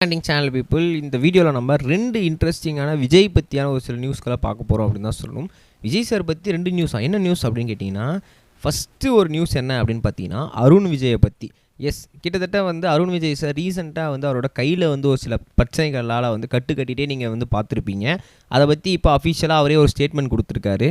Standing channel people இந்த வீடியோவில் நம்ம ரெண்டு இன்ட்ரெஸ்டிங்கான விஜய் பற்றியான ஒரு சில நியூஸ்களை பார்க்க போகிறோம் அப்படின்னு தான் சொல்லணும். விஜய் சார் பற்றி ரெண்டு நியூஸா என்ன நியூஸ் அப்படின்னு கேட்டிங்கன்னா ஃபஸ்ட்டு ஒரு நியூஸ் என்ன அப்படின்னு பார்த்தீங்கன்னா அருண் விஜயை பற்றி எஸ் கிட்டத்தட்ட வந்து அருண் விஜய் சார் ரீசெண்டாக வந்து அவரோட கையில் வந்து ஒரு சில பிரச்சனைகளால் வந்து கட்டு கட்டிகிட்டே நீங்கள் வந்து பார்த்துருப்பீங்க. அதை பற்றி இப்போ அஃபிஷியலாக அவரே ஒரு ஸ்டேட்மெண்ட் கொடுத்துருக்காரு.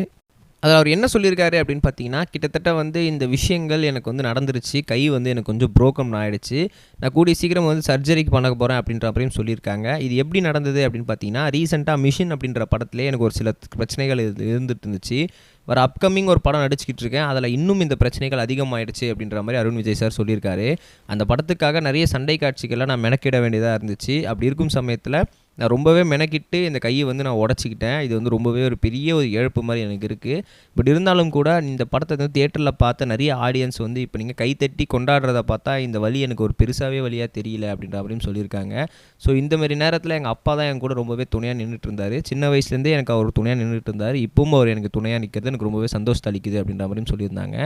அதில் அவர் என்ன சொல்லியிருக்காரு அப்படின்னு பார்த்தீங்கன்னா கிட்டத்தட்ட வந்து இந்த விஷயங்கள் எனக்கு வந்து நடந்துருச்சு. கை வந்து எனக்கு கொஞ்சம் ப்ரோக்கம் ஆகிடுச்சு நான் கூடிய சீக்கிரம் வந்து சர்ஜரிக்கு பண்ண போகிறேன் அப்படின்ற மாதிரியும் சொல்லியிருக்காங்க. இது எப்படி நடந்தது அப்படின்னு பார்த்தீங்கன்னா ரீசெண்டாக மிஷின் அப்படின்ற படத்துலேயே எனக்கு ஒரு சில பிரச்சனைகள் இருந்து- இருந்துட்டு இருந்துச்சு வர அப்கமிங் ஒரு படம் நடிச்சுக்கிட்டு இருக்கேன். அதில் இன்னும் இந்த பிரச்சனைகள் அதிகமாயிடுச்சு அப்படின்ற மாதிரி அருண் விஜய் சார் சொல்லியிருக்காரு. அந்த படத்துக்காக நிறைய சண்டை காட்சிகள்லாம் நான் மெனக்கிட வேண்டியதாக இருந்துச்சு. அப்படி இருக்கும் சமயத்தில் நான் ரொம்பவே மெனக்கிட்டு இந்த கையை வந்து நான் உடச்சிக்கிட்டேன். இது வந்து ரொம்பவே ஒரு பெரிய ஒரு இழப்பு மாதிரி எனக்கு இருக்குது பட் இருந்தாலும் கூட இந்த படத்தை வந்து தியேட்டரில் பார்த்த நிறைய ஆடியன்ஸ் வந்து இப்போ நீங்கள் கைத்தட்டி கொண்டாடுறத பார்த்தா இந்த வழி எனக்கு ஒரு பெருசாகவே வழியாக தெரியல அப்படின்ற அப்படின்னு சொல்லியிருக்காங்க. ஸோ இந்த மாதிரி நேரத்தில் எங்கள் அப்பா தான் என் கூட ரொம்பவே துணையாக நின்றுட்டு இருந்தார். சின்ன வயசுலேருந்தே எனக்கு அவர் துணையாக நின்றுட்டு இருந்தார். இப்பவும் அவர் எனக்கு துணையாக நிற்கிறது எனக்கு ரொம்பவே சந்தோஷத்தை அளிக்குது அப்படின்ற மாதிரியும் சொல்லியிருந்தாங்க.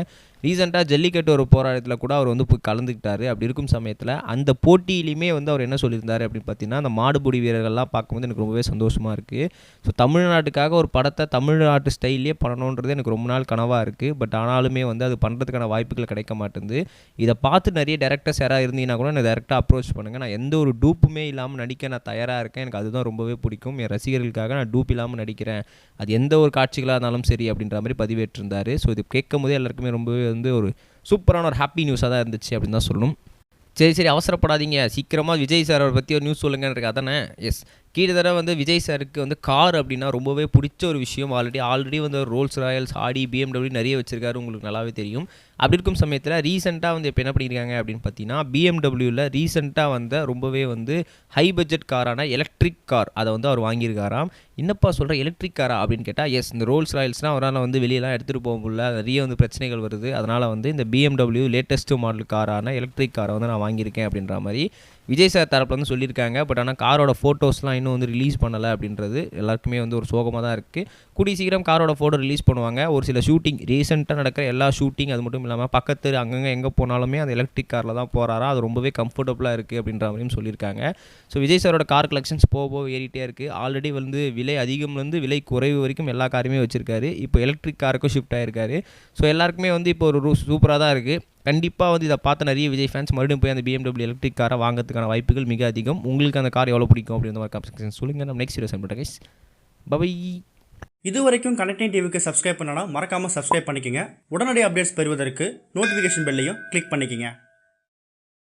ரீசெண்டாக ஜல்லிக்கட்டு ஒரு போராட்டத்தில் கூட அவர் வந்து போய் கலந்துக்கிட்டாரு. அப்படி இருக்கும் சமயத்தில் அந்த போட்டியிலையுமே வந்து அவர் என்ன சொல்லியிருந்தாரு அப்படின்னு பார்த்தீங்கன்னா அந்த மாடுபிடி வீரர்கள்லாம் பார்க்கும்போது எனக்கு ரொம்பவே சந்தோஷமாக இருக்குது ஸோ தமிழ்நாட்டுக்காக ஒரு படத்தை தமிழ்நாட்டு ஸ்டைல்லே பண்ணணுன்றது எனக்கு ரொம்ப நாள் கனவாக இருக்குது பட் ஆனாலுமே வந்து அது பண்ணுறதுக்கான வாய்ப்புகள் கிடைக்க மாட்டேங்குது. இதை பார்த்து நிறைய டேரக்டர்ஸ் யாராக இருந்தீங்கன்னா கூட நான் டேரெக்டாக அப்ரோச் பண்ணுங்கள் நான் எந்த ஒரு டூப்புமே இல்லாமல் நடிக்க நான் தயாராக இருக்கேன். எனக்கு அதுதான் ரொம்பவே பிடிக்கும். என் ரசிகர்களுக்காக நான் டூப் இல்லாமல் நடிக்கிறேன். அது எந்த ஒரு காட்சிகளாக இருந்தாலும் சரி அப்படின்ற மாதிரி பதிவேற்றிருந்தார். ஸோ இது கேட்கும் போதே எல்லாருக்குமே ரொம்பவே வந்து ஒரு சூப்பரான ஒரு ஹாப்பி நியூஸாக தான் இருந்துச்சு அப்படின்னு தான் சொல்லணும். சரி சரி அவசரப்படாதீங்க. சீக்கிரமாக விஜய் சார் அவரை பற்றி ஒரு நியூஸ் சொல்லுங்கன்னு இருக்கு. அதானே? எஸ் கீழே தடவை வந்து விஜய் சாருக்கு வந்து கார் அப்படின்னா ரொம்பவே பிடிச்ச ஒரு விஷயம். ஆல்ரெடி ஆல்ரெடி வந்து ரோல்ஸ் ராயல்ஸ் ஆடி பிஎம்டபிள்யூ நிறைய வச்சிருக்காரு. உங்களுக்கு நல்லாவே தெரியும். அப்படி இருக்கும் சமயத்தில் ரீசெண்டாக வந்து இப்போ என்ன பண்ணியிருக்காங்க அப்படின்னு பார்த்தீங்கன்னா பிஎம்டபிள்யூவில் ரீசெண்டாக வந்த ரொம்பவே வந்து ஹை பட்ஜெட் காரான எலக்ட்ரிக் கார் அதை வந்து அவர் வாங்கியிருக்காராம். என்னப்பா சொல்கிற எலக்ட்ரிக் காரா அப்படின்னு கேட்டால் எஸ் இந்த ரோல்ஸ் ராயல்ஸ்னால் அவரால் வந்து வெளியெல்லாம் எடுத்துகிட்டு போக முடியல. நிறைய வந்து பிரச்சனைகள் வருது. அதனால் வந்து இந்த பிஎம்டபிள்யூ லேட்டஸ்ட் மாடல் காரான எலக்ட்ரிக் காரை வந்து நான் வாங்கியிருக்கேன் அப்படின்ற மாதிரி விஜய் சார் தரப்பில் வந்து சொல்லியிருக்காங்க. பட் ஆனால் காரோட ஃபோட்டோஸ்லாம் இன்னும் வந்து ரிலீஸ் பண்ணலை அப்படின்றது எல்லாருக்குமே வந்து ஒரு சோகமாக தான் இருக்குது கூடிய சீக்கிரம் காரோட ஃபோட்டோ ரிலீஸ் பண்ணுவாங்க. ஒரு சில ஷூட்டிங் ரீசெண்டாக நடக்கிற எல்லா ஷூட்டிங் அது மட்டும் இல்லாமல் பக்கத்து அங்கங்கே எங்கே போனாலுமே அந்த எலக்ட்ரிக் காரில் தான் போகிறாரா அது ரொம்பவே கம்ஃபர்டபுளாக இருக்குது அப்படின்ற மாதிரியும் சொல்லியிருக்காங்க. ஸோ விஜய் சாரோட கார் கலெக்ஷன்ஸ் போக போக ஏறிட்டே இருக்குது ஆல்ரெடி வந்து விலை அதிகம்லேருந்து விலை குறைவு வரைக்கும் எல்லா காருமே வச்சுருக்காரு. இப்போ எலக்ட்ரிக் காருக்கும் ஷிஃப்ட் ஆகிருக்காரு ஸோ எல்லாருக்குமே வந்து இப்போ ஒரு சூப்பராக தான் இருக்குது கண்டிப்பாக வந்து இதை பார்த்த நிறைய விஜய் ஃபேன்ஸ் மறுபடியும் போய் அந்த பிஎம்டபிள்யூ எலக்ட்ரிக் காரை வாங்குறதுக்கான வாய்ப்புகள் மிக அதிகம். உங்களுக்கு அந்த கார் எவ்வளோ பிடிக்கும் அப்படின்ற மாதிரி கமெண்ட் சொல்லுங்கள் நம்ம next video send guys bye bye இது வரைக்கும் கனெக்டிங் டிவிக்கு சப்ஸ்கிரைப் பண்ணனா மறக்காமல் சப்ஸ்கிரைப் பண்ணிக்கங்க. உடனடி அப்டேட்ஸ் பெறுவதற்கு நோட்டிஃபிகேஷன் பெல்லையும் கிளிக் பண்ணிக்கங்க.